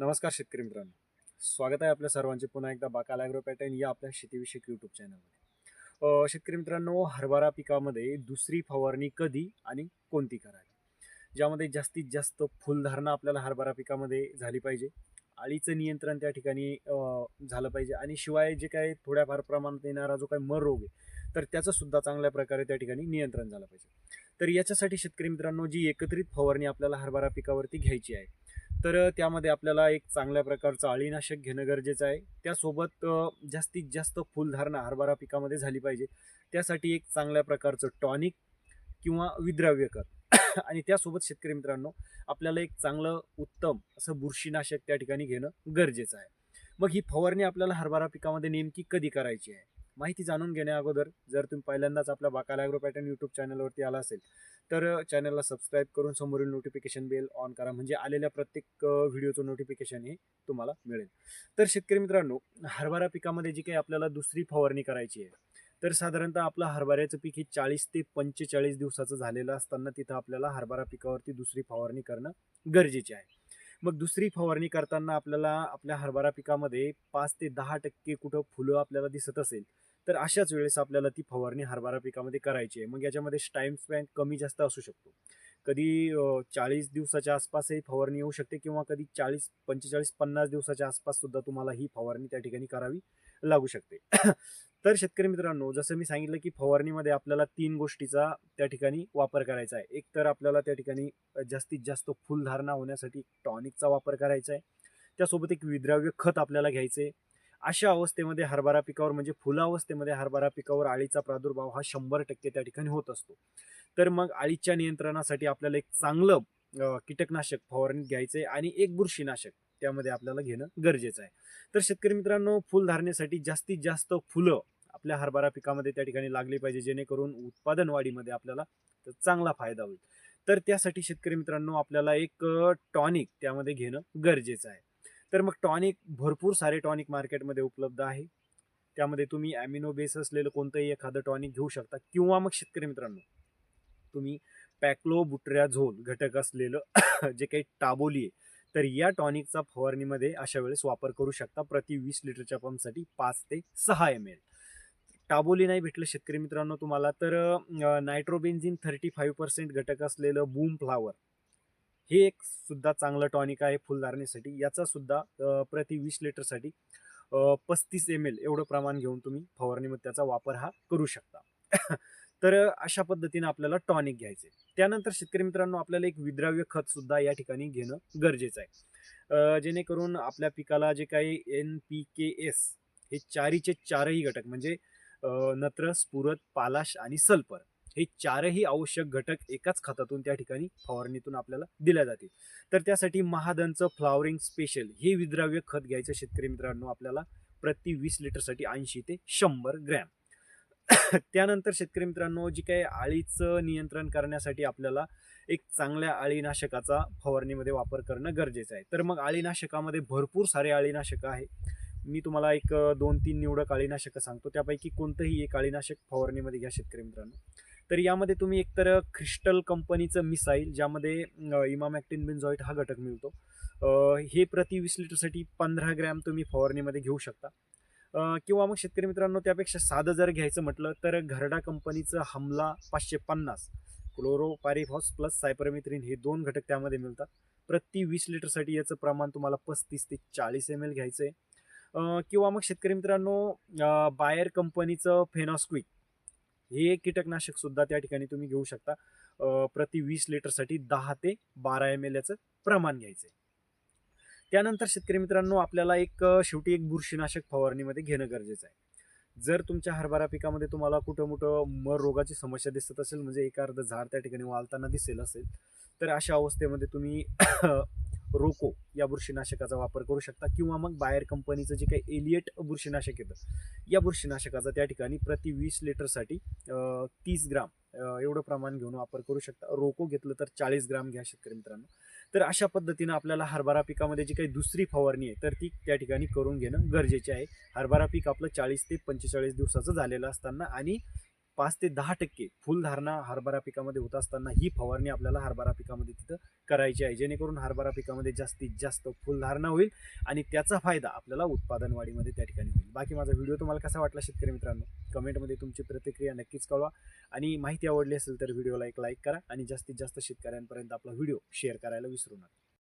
नमस्कार शेतकरी मित्रांनो. स्वागत आहे आपल्या सर्वांचे पुन्हा एकदा बाकाल ॲग्रो पॅटर्न या आपल्या शेतीविषयक यूट्यूब चॅनलमध्ये शेतकरी मित्रांनो हरभरा पिकामध्ये दुसरी फवारणी कधी आणि कोणती करावी? ज्यामध्ये जास्तीत जास्त फुलधारणा आपल्याला हरभरा पिकामध्ये झाली पाहिजे अळीचं नियंत्रण त्या ठिकाणी झालं पाहिजे आणि शिवाय जे काय थोड्याफार प्रमाणात येणारा जो काही मर रोग आहे तर त्याचं सुद्धा चांगल्या प्रकारे त्या ठिकाणी नियंत्रण झालं पाहिजे. तर याच्यासाठी शेतकरी मित्रांनो जी एकत्रित फवारणी आपल्याला हरभरा पिकावरती घ्यायची आहे तर त्यामध्ये आपल्याला एक चांगल्या प्रकारचं अळीनाशक घेणं गरजेचं आहे. त्यासोबत जास्तीत जास्त फुलधारणा हरभरा पिकामध्ये झाली पाहिजे. त्यासाठी एक चांगल्या प्रकारचं टॉनिक किंवा विद्राव्य कर आणि त्यासोबत शेतकरी मित्रांनो आपल्याला एक चांगलं उत्तम असं बुरशीनाशक त्या ठिकाणी घेणं गरजेचं आहे. मग ही फवारणी आपल्याला हरभरा पिकामध्ये नेमकी कधी करायची आहे? माहिती जाणून घेण्या अगोदर जर तुम्ही पहिल्यांदाच आपल्या बाकाला ॲग्रो पॅटर्न यूट्यूब चॅनलवरती आला असेल तर चॅनलला सबस्क्राईब करून समोरील नोटिफिकेशन बेल ऑन करा. म्हणजे आलेल्या प्रत्येक व्हिडिओचं नोटिफिकेशन हे तुम्हाला मिळेल. तर शेतकरी मित्रांनो हरभरा पिकामध्ये जी काही आपल्याला दुसरी फवारणी करायची आहे तर साधारणतः आपलं हरभऱ्याचं पीक हे चाळीस ते पंचेचाळीस दिवसाचं झालेलं असताना तिथं आपल्याला हरभरा पिकावरती दुसरी फवारणी करणं गरजेचे आहे. मग दुसरी फवारणी करताना आपल्याला आपल्या हरभरा पिकामध्ये पाच ते दहा टक्के कुठं फुलं आपल्याला दिसत असेल तर अशाच वेळेस आपल्याला ती फवारणी हरभरा पिकामध्ये करायची आहे. मग याच्यामध्ये टाईम स्पॅन कमी जास्त असू शकतो. कधी चाळीस दिवसाच्या आसपासही फवारणी येऊ शकते किंवा कधी चाळीस पंचेचाळीस पन्नास दिवसाच्या आसपास सुद्धा तुम्हाला ही फवारणी त्या ठिकाणी करावी लागू शकते. तर शेतकरी मित्रांनो जसं मी सांगितलं की फवारणीमध्ये आपल्याला तीन गोष्टीचा त्या ठिकाणी वापर करायचा आहे. एक तर आपल्याला त्या ठिकाणी जास्तीत जास्त फुलधारणा होण्यासाठी टॉनिकचा वापर करायचा आहे. त्यासोबत एक विद्राव्य खत आपल्याला घ्यायचे आहे. अशा अवस्थेमध्ये हरभरा पिकावर म्हणजे फुलावस्थेमध्ये हरभरा पिकावर अळीचा प्रादुर्भाव हा शंभर टक्के त्या ठिकाणी होत असतो. तर मग अळीच्या नियंत्रणासाठी आपल्याला एक चांगलं कीटकनाशक फवारणीत घ्यायचं आहे आणि एक बुरशीनाशक त्यामध्ये आपल्याला घेणं गरजेचं आहे. तर शेतकरी मित्रांनो फुलधारणेसाठी जास्तीत जास्त फुलं आपल्या हरभरा पिकामध्ये त्या ठिकाणी लागली पाहिजे जेणेकरून उत्पादन वाढीमध्ये आपल्याला चांगला फायदा होईल. तर त्यासाठी शेतकरी मित्रांनो आपल्याला एक टॉनिक त्यामध्ये घेणं गरजेचं आहे. तर मग टॉनिक भरपूर सारे टॉनिक मार्केटमध्ये उपलब्ध आहे. त्यामध्ये तुम्ही ॲमिनो बेस असलेलं कोणतंही एखादं टॉनिक घेऊ शकता किंवा मग शेतकरी मित्रांनो तुम्ही पॅक्लो बुटऱ्या झोल घटक असलेलं जे काही टाबोली आहे तर या टॉनिकचा फवारणीमध्ये अशा वेळेस वापर करू शकता प्रति वीस लिटरच्या पंपसाठी पाच ते सहा एम एल टाबोली नाही भेटलं शेतकरी मित्रांनो तुम्हाला तर नायट्रोबेन्झिन थर्टी फाईव्ह पर्सेंट घटक असलेलं बूम फ्लावर हे एक सुद्धा चांगलं टॉनिक आहे फुलधारणेसाठी. याचा सुद्धा प्रति वीस लिटरसाठी पस्तीस एम एल एवढं प्रमाण घेऊन तुम्ही फवारणीमध्ये त्याचा वापर हा करू शकता. तर अशा पद्धतीने आपल्याला टॉनिक घ्यायचे. त्यानंतर शेतकरी मित्रांनो आपल्याला एक विद्राव्य खत सुद्धा या ठिकाणी घेणं गरजेचं आहे. जेणेकरून आपल्या पिकाला जे काही एन पी के एस हे चारीचे चारही घटक म्हणजे नत्र स्फुरत पालाश आणि सल्फर हे चारही आवश्यक घटक एकाच खतातून त्या ठिकाणी फवारणीतून आपल्याला दिल्या जातील. तर त्यासाठी महादनचं फ्लॉवरिंग स्पेशल हे विद्राव्य खत घ्यायचं शेतकरी मित्रांनो आपल्याला प्रति वीस लिटरसाठी ऐंशी ते शंभर ग्रॅम. त्यानंतर शेतकरी मित्रांनो जी काही अळीचं नियंत्रण करण्यासाठी आपल्याला एक चांगल्या अळीनाशकाचा फवारणीमध्ये वापर करणं गरजेचं आहे. तर मग अळीनाशकामध्ये भरपूर सारे आळीनाशकं आहे. मी तुम्हाला एक दोन तीन निवडक आळीनाशकं सांगतो. त्यापैकी कोणतंही एक अळीनाशक फवारणीमध्ये घ्या शेतकरी मित्रांनो. तर यामध्ये तुम्ही एकतर क्रिस्टल कंपनीचं मिसाईल ज्यामध्ये इमाम ॲक्टिन बेन्झॉईट हा घटक मिळतो. हे प्रति वीस लिटरसाठी पंधरा ग्रॅम तुम्ही फवारणीमध्ये घेऊ शकता. किंवा मग शेतकरी मित्रांनो त्यापेक्षा साधं जर घ्यायचं म्हटलं तर घरडा कंपनीचं हमला पाचशे पन्नास क्लोरोपारिफॉस प्लस सायपरमिथ्रिन हे दोन घटक त्यामध्ये मिळतात. प्रति वीस लिटरसाठी याचं प्रमाण तुम्हाला पस्तीस ते चाळीस एम एल घ्यायचं आहे किंवा मग शेतकरी मित्रांनो बायर कंपनीचं फेनॉस्क्विक हे कीटकनाशक सुद्धा त्या ठिकाणी तुम्ही घेऊ शकता. प्रति वीस लिटरसाठी दहा ते बारा एम एल याचं प्रमाण घ्यायचं आहे. त्यानंतर शेतकरी मित्रांनो आपल्याला एक शेवटी एक बुरशीनाशक फवारणीमध्ये घेणं गरजेचं आहे. जर तुमच्या हरभरा पिकामध्ये तुम्हाला कुठं मोठं मर रोगाची समस्या दिसत असेल म्हणजे एक अर्ध झाड त्या ठिकाणी वाळताना दिसेल असेल तर अशा अवस्थेमध्ये तुम्ही रोको या बुरशीनाशकाचा वापर करू शकता किंवा मग बायर कंपनीचं जे काही एलियट बुरशीनाशक येतं या बुरशीनाशकाचा त्या ठिकाणी प्रति वीस लिटरसाठी तीस ग्राम एवढं प्रमाण घेऊन वापर करू शकता. रोको घेतलं तर चाळीस ग्राम घ्या शेतकरी मित्रांनो. तर अशा पद्धतीनं आपल्याला हरभरा पिकामध्ये जी काही दुसरी फवारणी आहे तर ती त्या ठिकाणी करून घेणं गरजेचे आहे. हरभरा पीक आपलं चाळीस ते पंचेचाळीस दिवसाचं झालेलं असताना आणि पाच ते दहा टक्के फुलधारणा हरभरा पिकामध्ये होत असताना ही फवारणी आपल्याला हरभरा पिकामध्ये तिथं करायची आहे. जेणेकरून हरभरा पिकामध्ये जास्तीत जास्त फुलधारणा होईल आणि त्याचा फायदा आपल्याला उत्पादन वाढीमध्ये त्या ठिकाणी होईल. बाकी माझा व्हिडिओ तुम्हाला कसा वाटला शेतकरी मित्रांनो? कमेंटमध्ये तुमची प्रतिक्रिया नक्कीच कळवा. आणि माहिती आवडली असेल तर व्हिडिओला एक लाईक करा आणि जास्तीत जास्त शेतकऱ्यांपर्यंत आपला व्हिडिओ शेअर करायला विसरू नका.